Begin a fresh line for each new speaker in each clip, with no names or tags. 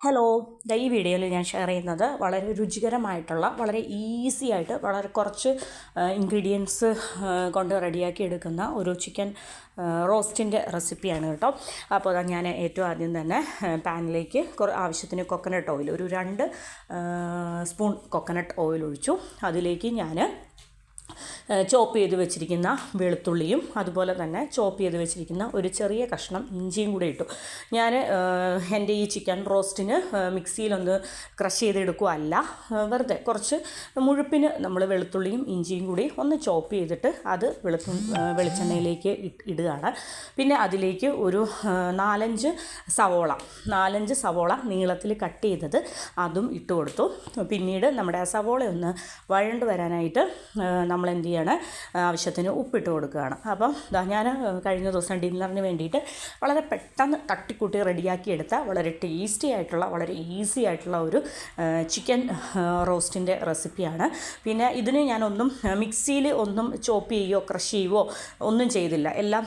Hello ഈ വീഡിയോയിൽ ഞാൻ ഷെയർ ചെയ്യുന്നത് വളരെ രുചികരമായിട്ടുള്ള വളരെ ഈസി ആയിട്ട് വളരെ കുറച്ച് ഇൻഗ്രീഡിയൻസ് കൊണ്ട് റെഡിയാക്കി എടുക്കുന്ന ഒരു ചിക്കൻ റോസ്റ്റിന്റെ റെസിപ്പിയാണ് കേട്ടോ. അപ്പോൾ അതാ ഞാൻ ഏറ്റവും ആദ്യം തന്നെ പാനിലേക്ക് കുറേ ആവശ്യത്തിന് കൊക്കനട്ട് ഓയിൽ ഒരു രണ്ട് സ്പൂൺ കൊക്കനട്ട് ഓയിൽ ഒഴിച്ചു. അതിലേക്ക് ഞാൻ ചോപ്പ് ചെയ്ത് വെച്ചിരിക്കുന്ന വെളുത്തുള്ളിയും അതുപോലെ തന്നെ ചോപ്പ് ചെയ്ത് വെച്ചിരിക്കുന്ന ഒരു ചെറിയ കഷ്ണം ഇഞ്ചിയും കൂടെ ഇട്ടു. ഞാൻ എന്റെ ഈ ചിക്കൻ റോസ്റ്റിന് മിക്സിയിലൊന്ന് ക്രഷ് ചെയ്തെടുക്കുകയല്ല വെറുതെ കുറച്ച് മുഴുപ്പിന് നമ്മൾ വെളുത്തുള്ളിയും ഇഞ്ചിയും കൂടി ഒന്ന് ചോപ്പ് ചെയ്തിട്ട് അത് വെളുത്തു വെളിച്ചെണ്ണയിലേക്ക് ഇടുകയാണ്. പിന്നെ അതിലേക്ക് ഒരു നാലഞ്ച് സവോള നാലഞ്ച് സവോള നീളത്തിൽ കട്ട് ചെയ്തത് അതും ഇട്ട് കൊടുത്തു പിന്നീട് നമ്മുടെ ആ ഒന്ന് വഴണ്ട് വരാനായിട്ട് നമ്മൾ എന്ത് ചെയ്യാണ് ആവശ്യത്തിന് ഉപ്പിട്ട് കൊടുക്കുകയാണ്. അപ്പം ഞാൻ കഴിഞ്ഞ ദിവസം ഡിന്നറിന് വേണ്ടിയിട്ട് വളരെ പെട്ടെന്ന് തട്ടിക്കൂട്ടി റെഡിയാക്കി എടുത്ത വളരെ ടേസ്റ്റി ആയിട്ടുള്ള വളരെ ഈസി ആയിട്ടുള്ള ഒരു ചിക്കൻ റോസ്റ്റിന്റെ റെസിപ്പിയാണ്. പിന്നെ ഇതിന് ഞാനൊന്നും മിക്സിയിൽ ഒന്നും ചോപ്പ് ചെയ്യുകയോ ക്രഷ് ചെയ്യുകയോ ഒന്നും ചെയ്തില്ല. എല്ലാം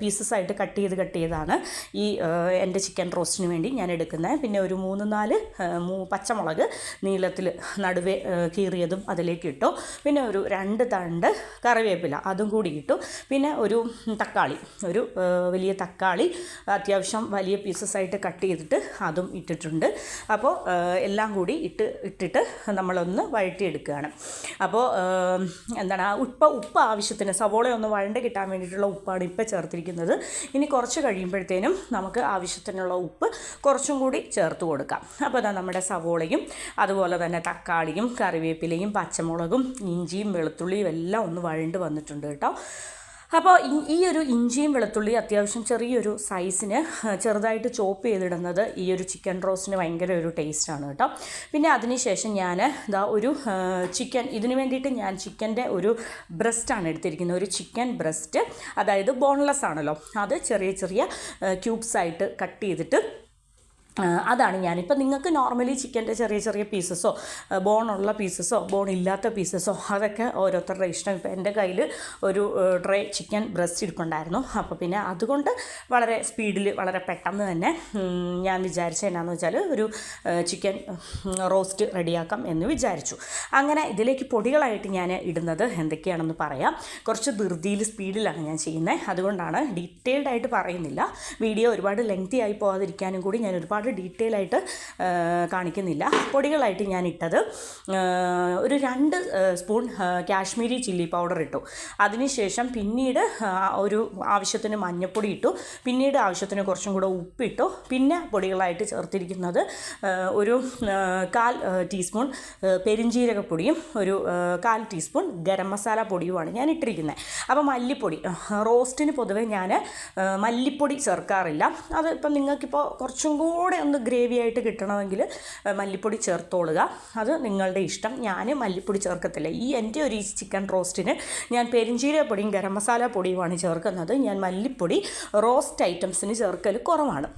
പീസസ് ആയിട്ട് കട്ട് ചെയ്ത് കട്ട് ചെയ്താണ് ഈ എന്റെ ചിക്കൻ റോസ്റ്റിന് വേണ്ടി ഞാൻ എടുക്കുന്നത്. പിന്നെ ഒരു മൂന്ന് നാല് പച്ചമുളക് നീളത്തിൽ നടുവേ കീറിയതും അതിലേക്ക് ഇട്ടു. പിന്നെ ഒരു രണ്ട് തണ്ട് കറിവേപ്പില അതും കൂടി ഇട്ടു. പിന്നെ ഒരു തക്കാളി ഒരു വലിയ തക്കാളി അത്യാവശ്യം വലിയ പീസസ് ആയിട്ട് കട്ട് ചെയ്തിട്ട് അതും ഇട്ടിട്ടുണ്ട്. അപ്പോൾ എല്ലാം കൂടി ഇട്ട് ഇട്ടിട്ട് നമ്മളൊന്ന് വഴറ്റിയെടുക്കുകയാണ്. അപ്പോൾ എന്താണ് ആ ഉപ്പ് ഉപ്പ് ആവശ്യത്തിന് സവോള ഒന്ന് വഴണ്ട് കിട്ടാൻ വേണ്ടിയിട്ടുള്ള ഉപ്പാണ് ഇപ്പോൾ ചേർത്തിരിക്കുന്നത്. ഇനി കുറച്ച് കഴിയുമ്പോഴത്തേനും നമുക്ക് ആവശ്യത്തിനുള്ള ഉപ്പ് കുറച്ചും കൂടി ചേർത്ത് കൊടുക്കാം. അപ്പോൾ അതാ നമ്മുടെ സവോളയും അതുപോലെ തന്നെ തക്കാളിയും കറിവേപ്പിലയും പച്ചമുളകും ഇഞ്ചിയും വെളുത്തുള്ളിയും എല്ലാം ഒന്ന് വഴണ്ട് വന്നിട്ടുണ്ട് കേട്ടോ. അപ്പോൾ ഈ ഒരു ഇഞ്ചിയും വെളുത്തുള്ളി അത്യാവശ്യം ചെറിയൊരു സൈസിന് ചെറുതായിട്ട് ചോപ്പ് ചെയ്തിടുന്നത് ഈ ഒരു ചിക്കൻ റോസ്റ്റിന് ഭയങ്കര ഒരു ടേസ്റ്റാണ് കേട്ടോ. പിന്നെ അതിനുശേഷം ഞാൻ ഇതാ ഒരു ചിക്കൻ ഇതിനു വേണ്ടിയിട്ട് ഞാൻ ചിക്കന്റെ ഒരു ബ്രസ്റ്റാണ് എടുത്തിരിക്കുന്നത്. ഒരു ചിക്കൻ ബ്രസ്റ്റ് അതായത് ബോൺലെസ് ആണല്ലോ. അത് ചെറിയ ചെറിയ ക്യൂബ്സായിട്ട് കട്ട് ചെയ്തിട്ട് അതാണ് ഞാനിപ്പോൾ നിങ്ങൾക്ക് നോർമലി ചിക്കന്റെ ചെറിയ ചെറിയ പീസസോ ബോണുള്ള പീസസോ ബോൺ ഇല്ലാത്ത പീസസോ അതൊക്കെ ഓരോരുത്തരുടെ ഇഷ്ടം. ഇപ്പോൾ എന്റെ കയ്യിൽ ഒരു ഡ്രൈ ചിക്കൻ ബ്രസ്റ്റ് ഇരിപ്പുണ്ടായിരുന്നു. അപ്പോൾ പിന്നെ അതുകൊണ്ട് വളരെ സ്പീഡിൽ വളരെ പെട്ടെന്ന് തന്നെ ഞാൻ വിചാരിച്ച എന്നാന്ന് വെച്ചാൽ ഒരു ചിക്കൻ റോസ്റ്റ് റെഡിയാക്കാം എന്ന് വിചാരിച്ചു. അങ്ങനെ ഇതിലേക്ക് പൊടികളായിട്ട് ഞാൻ ഇടുന്നത് എന്തൊക്കെയാണെന്ന് പറയാം. കുറച്ച് ധൃതിയിൽ സ്പീഡിലാണ് ഞാൻ ചെയ്യുന്നത് അതുകൊണ്ടാണ് ഡീറ്റെയിൽഡായിട്ട് പറയുന്നില്ല. വീഡിയോ ഒരുപാട് ലെങ്തി ആയി പോകാതിരിക്കാനും കൂടി ഞാൻ ഒരുപാട് ഡീറ്റെയിൽ ആയിട്ട് കാണിക്കുന്നില്ല. പൊടികളായിട്ട് ഞാൻ ഇട്ടത് ഒരു രണ്ട് സ്പൂൺ കാശ്മീരി ചില്ലി പൗഡർ ഇട്ടു. അതിനുശേഷം പിന്നീട് ഒരു ആവശ്യത്തിന് മഞ്ഞൾപ്പൊടി ഇട്ടു. പിന്നീട് ആവശ്യത്തിന് കുറച്ചും കൂടെ ഉപ്പിട്ടു. പിന്നെ പൊടികളായിട്ട് ചേർത്തിരിക്കുന്നത് ഒരു കാൽ ടീസ്പൂൺ പെരിഞ്ജീരകപ്പൊടിയും ഒരു കാൽ ടീസ്പൂൺ ഗരം മസാല പൊടിയുമാണ് ഞാൻ ഇട്ടിരിക്കുന്നത് അപ്പോൾ മല്ലിപ്പൊടി റോസ്റ്റിന് പൊതുവേ ഞാൻ മല്ലിപ്പൊടി ചേർക്കാറില്ല. അത് ഇപ്പം നിങ്ങൾക്കിപ്പോൾ കുറച്ചും കൂടെ ഒന്ന് ഗ്രേവി ആയിട്ട് കിട്ടണമെങ്കിൽ മല്ലിപ്പൊടി ചേർത്തോളുക. അത് നിങ്ങളുടെ ഇഷ്ടം. ഞാൻ മല്ലിപ്പൊടി ചേർക്കത്തില്ല. ഈ എന്റെ ഒരു ചിക്കൻ റോസ്റ്റിന് ഞാൻ പെരിഞ്ചീരക പൊടിയും ഗരം മസാല പൊടിയുമാണ് ചേർക്കുന്നത്. ഞാൻ മല്ലിപ്പൊടി റോസ്റ്റ് ഐറ്റംസിന് ചേർക്കൽ കുറവാണ്.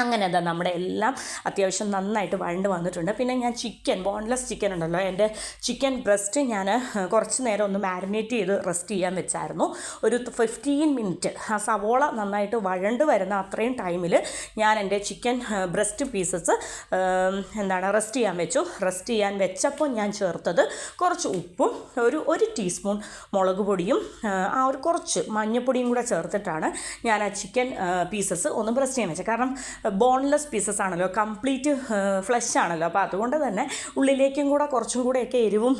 അങ്ങനെ അതാ നമ്മുടെ എല്ലാം അത്യാവശ്യം നന്നായിട്ട് വഴണ്ട് വന്നിട്ടുണ്ട്. പിന്നെ ഞാൻ ചിക്കൻ ബോൺലെസ് ചിക്കൻ ഉണ്ടല്ലോ. എന്റെ ചിക്കൻ ബ്രസ്റ്റ് ഞാൻ കുറച്ച് നേരം ഒന്ന് മാരിനേറ്റ് ചെയ്ത് റെസ്റ്റ് ചെയ്യാൻ വെച്ചായിരുന്നു. ഒരു ഫിഫ്റ്റീൻ മിനിറ്റ് ആ സവോള നന്നായിട്ട് വഴണ്ട് വരുന്ന അത്രയും ടൈമിൽ ഞാൻ എന്റെ ചിക്കൻ ബ്രസ്റ്റ് പീസസ് എന്താണ് റെസ്റ്റ് ചെയ്യാൻ വെച്ചു. റെസ്റ്റ് ചെയ്യാൻ വെച്ചപ്പോൾ ഞാൻ ചേർത്തത് കുറച്ച് ഉപ്പും ഒരു ഒരു ടീസ്പൂൺ മുളക് പൊടിയും ആ ഒരു കുറച്ച് മഞ്ഞൾപ്പൊടിയും കൂടെ ചേർത്തിട്ടാണ് ഞാൻ ആ ചിക്കൻ പീസസ് ഒന്ന് ബ്രസ്റ്റ് ചെയ്യാൻ വെച്ചത്. കാരണം ബോൺലെസ് പീസസ് ആണല്ലോ കംപ്ലീറ്റ് ഫ്ലഷ് ആണല്ലോ. അപ്പോൾ അതുകൊണ്ട് തന്നെ ഉള്ളിലേക്കും കൂടെ കുറച്ചും കൂടെയൊക്കെ എരിവും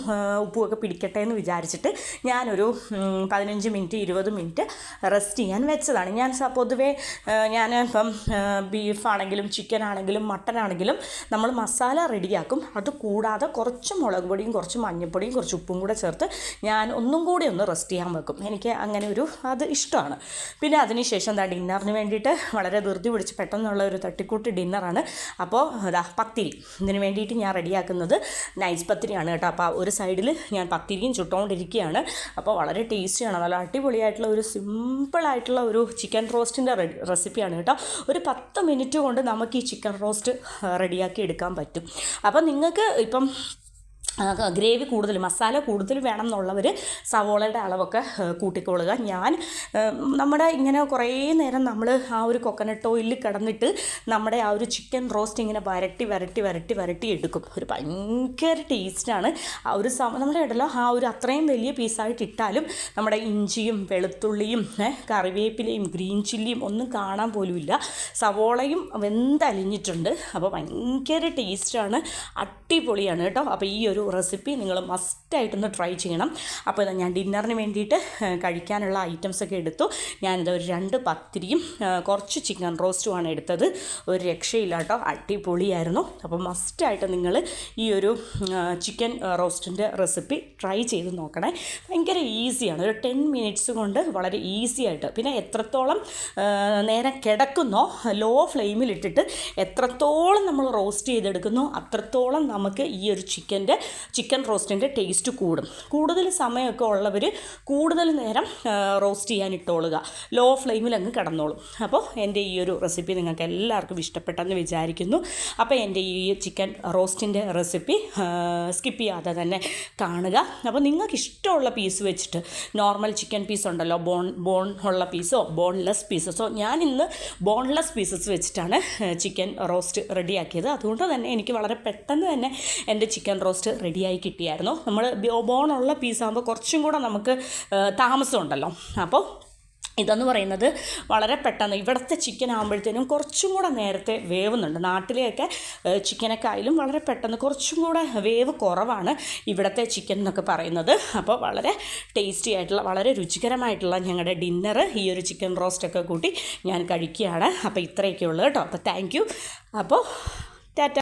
ഉപ്പുമൊക്കെ പിടിക്കട്ടെ എന്ന് വിചാരിച്ചിട്ട് ഞാനൊരു പതിനഞ്ച് മിനിറ്റ് ഇരുപത് മിനിറ്റ് റെസ്റ്റ് ചെയ്യാൻ വെച്ചതാണ്. ഞാൻ പൊതുവേ ഞാൻ ഇപ്പം ബീഫാണെങ്കിലും ചിക്കൻ ആണെങ്കിലും മട്ടൻ ആണെങ്കിലും നമ്മൾ മസാല റെഡിയാക്കും. അത് കൂടാതെ കുറച്ച് മുളക് പൊടിയും കുറച്ച് മഞ്ഞൾപ്പൊടിയും കുറച്ച് ഉപ്പും കൂടെ ചേർത്ത് ഞാൻ ഒന്നും കൂടി ഒന്ന് റെസ്റ്റ് ചെയ്യാൻ വെക്കും. എനിക്ക് അങ്ങനെ ഒരു അത് ഇഷ്ടമാണ്. പിന്നെ അതിനുശേഷം എന്താ ഡിന്നറിന് വേണ്ടിയിട്ട് വളരെ ധൃതി പിടിച്ച് പെട്ടെന്നുള്ള ഒരു തട്ടിക്കൂട്ട് ഡിന്നറാണ്. അപ്പോൾ അതാ പത്തിരി. ഇതിന് വേണ്ടിയിട്ട് ഞാൻ റെഡിയാക്കുന്നത് നൈസ് പത്തിരിയാണ് കേട്ടോ. അപ്പോൾ ഒരു സൈഡിൽ ഞാൻ പത്തിരിയും ചുട്ടുകൊണ്ടിരിക്കുകയാണ് അപ്പോൾ വളരെ ടേസ്റ്റിയാണ്. നല്ല അടിപൊളിയായിട്ടുള്ള ഒരു സിമ്പിളായിട്ടുള്ള ഒരു ചിക്കൻ റോസ്റ്റിന്റെ റെസിപ്പിയാണ് കേട്ടോ. ഒരു പത്ത് മിനിറ്റ് കൊണ്ട് നമുക്ക് ഈ ചിക്കൻ റോസ്റ്റ് റെഡിയാക്കി എടുക്കാൻ പറ്റും. അപ്പോൾ നിങ്ങൾക്ക് ഇപ്പം ഗ്രേവി കൂടുതൽ മസാല കൂടുതൽ വേണം എന്നുള്ളവർ സവോളയുടെ അളവൊക്കെ കൂട്ടിക്കൊള്ളുക. ഞാൻ നമ്മുടെ ഇങ്ങനെ കുറേ നേരം നമ്മൾ ആ ഒരു കൊക്കനട്ട് ഓയിലിൽ കിടന്നിട്ട് നമ്മുടെ ആ ഒരു ചിക്കൻ റോസ്റ്റ് ഇങ്ങനെ വരട്ടി വരട്ടി വരട്ടി വരട്ടി എടുക്കും. ഒരു ഭയങ്കര ടേസ്റ്റാണ് ആ ഒരു സമ നമ്മുടെ ഇടലോ ആ ഒരു അത്രയും വലിയ പീസായിട്ട് ഇട്ടാലും നമ്മുടെ ഇഞ്ചിയും വെളുത്തുള്ളിയും കറിവേപ്പിലയും ഗ്രീൻ ചില്ലിയും ഒന്നും കാണാൻ പോലുമില്ല സവോളയും വെന്തലിഞ്ഞിട്ടുണ്ട്. അപ്പോൾ ഭയങ്കര ടേസ്റ്റാണ് അടിപൊളിയാണ് കേട്ടോ. അപ്പോൾ ഈ ഒരു റെസിപ്പി നിങ്ങൾ മസ്റ്റായിട്ടൊന്ന് ട്രൈ ചെയ്യണം. അപ്പോൾ ഞാൻ ഡിന്നറിന് വേണ്ടിയിട്ട് കഴിക്കാനുള്ള ഐറ്റംസ് ഒക്കെ എടുത്തു. ഞാനിത് ഒരു രണ്ട് പത്തിരിയും കുറച്ച് ചിക്കൻ റോസ്റ്റുമാണ് എടുത്തത്. ഒരു രക്ഷയില്ല കേട്ടോ. അടിപൊളിയായിരുന്നു. അപ്പോൾ മസ്റ്റായിട്ട് നിങ്ങൾ ഈ ഒരു ചിക്കൻ റോസ്റ്റിന്റെ റെസിപ്പി ട്രൈ ചെയ്ത് നോക്കണേ. ഭയങ്കര ഈസിയാണ് ഒരു ടെൻ മിനിറ്റ്സ് കൊണ്ട് വളരെ ഈസി ആയിട്ട്. പിന്നെ എത്രത്തോളം നേരം കിടക്കുന്നോ ലോ ഫ്ലെയിമിലിട്ടിട്ട് എത്രത്തോളം നമ്മൾ റോസ്റ്റ് ചെയ്തെടുക്കുന്നോ അത്രത്തോളം നമുക്ക് ഈ ഒരു ചിക്കന്റെ ചിക്കൻ റോസ്റ്റിന്റെ ടേസ്റ്റ് കൂടും. കൂടുതൽ സമയമൊക്കെ ഉള്ളവർ കൂടുതൽ നേരം റോസ്റ്റ് ചെയ്യാൻ ഇട്ടോളുക. ലോ ഫ്ലെയിമിൽ അങ്ങ് കിടന്നോളും. അപ്പോൾ എന്റെ ഈ ഒരു റെസിപ്പി നിങ്ങൾക്ക് എല്ലാവർക്കും ഇഷ്ടപ്പെട്ടെന്ന് വിചാരിക്കുന്നു. അപ്പോൾ എന്റെ ഈ ചിക്കൻ റോസ്റ്റിന്റെ റെസിപ്പി സ്കിപ്പ് ചെയ്യാതെ തന്നെ കാണുക. അപ്പോൾ നിങ്ങൾക്ക് ഇഷ്ടമുള്ള പീസ് വെച്ചിട്ട് നോർമൽ ചിക്കൻ പീസ് ഉണ്ടല്ലോ ബോൺ ബോൺ ഉള്ള പീസോ ബോൺലെസ് പീസസോ ഞാൻ ഇന്ന് ബോൺലെസ് പീസസ് വെച്ചിട്ടാണ് ചിക്കൻ റോസ്റ്റ് റെഡിയാക്കിയത്. അതുകൊണ്ട് തന്നെ എനിക്ക് വളരെ പെട്ടെന്ന് തന്നെ എന്റെ ചിക്കൻ റോസ്റ്റ് റെഡിയായി കിട്ടിയായിരുന്നു. നമ്മൾ ബോണുള്ള പീസാകുമ്പോൾ കുറച്ചും കൂടെ നമുക്ക് താമസം താമസമുണ്ടല്ലോ. അപ്പോൾ ഇതെന്ന് പറയുന്നത് വളരെ പെട്ടെന്ന് ഇവിടുത്തെ ചിക്കൻ ആകുമ്പോഴത്തേനും കുറച്ചും കൂടെ നേരത്തെ വേവുന്നുണ്ട്. നാട്ടിലെയൊക്കെ ചിക്കനൊക്കെ ആയാലും വളരെ പെട്ടെന്ന് കുറച്ചും കൂടെ വേവ് കുറവാണ് ഇവിടുത്തെ ചിക്കൻ എന്നൊക്കെ പറയുന്നത്. അപ്പോൾ വളരെ ടേസ്റ്റി ആയിട്ടുള്ള വളരെ രുചികരമായിട്ടുള്ള ഞങ്ങളുടെ ഡിന്നർ ഈ ഒരു ചിക്കൻ റോസ്റ്റൊക്കെ കൂട്ടി ഞാൻ കഴിക്കുകയാണ്. അപ്പോൾ ഇത്രയൊക്കെ ഉള്ളൂ കേട്ടോ. അപ്പോൾ താങ്ക് യു അപ്പോൾ ടാറ്റ.